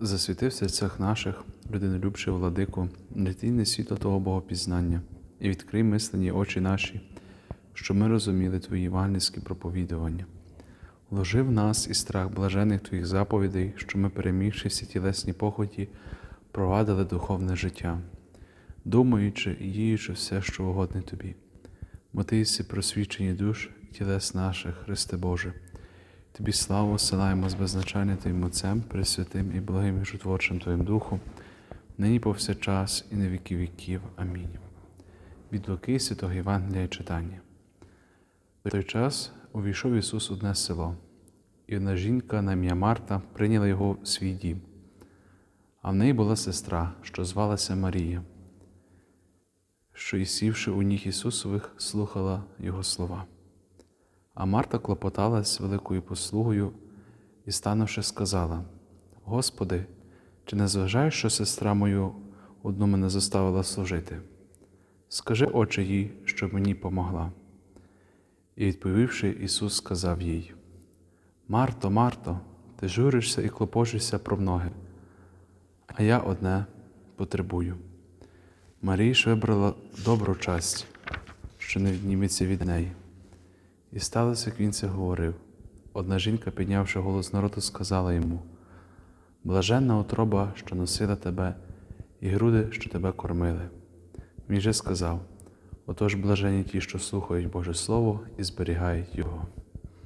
Засвіти в серцях наших, людинолюбче владику, нетійне світло того Богопізнання, і відкрий мислені очі наші, щоб ми розуміли Твої євангельські проповідування. Вложи в нас і страх блажених Твоїх заповідей, що ми, перемігши всі тілесні похоті, провадили духовне життя, думаючи і діючи все, що угодне Тобі. Мотися просвічені душ тілес наших, Христе Боже. Тобі славу силаємо з беззначання Твоїм Отцем, Пресвятим і благим і жутворчим Твоїм Духом, нині повсякчас і на віки віків. Амінь. Від Луки Святого Євангелія читання. В той час увійшов Ісус одне село, і одна жінка на ім'я Марта прийняла його в свій дім. А в неї була сестра, що звалася Марія, що і сівши у ніг Ісусових, слухала Його слова. А Марта клопоталась великою послугою і, станувши, сказала: Господи, чи не зважаєш, що сестра мою одну мене заставила служити? Скажи, Отче їй, щоб мені помогла. І відповівши, Ісус сказав їй: Марто, Марто, ти журишся і клопочешся про многе, а я одне потребую. Марія ж вибрала добру часть, що не відніметься від неї. І сталося, як він це говорив. Одна жінка, піднявши голос народу, сказала йому: Блаженна отроба, що носила тебе, і груди, що тебе кормили. Він же сказав: Отож блажені ті, що слухають Боже Слово і зберігають Його.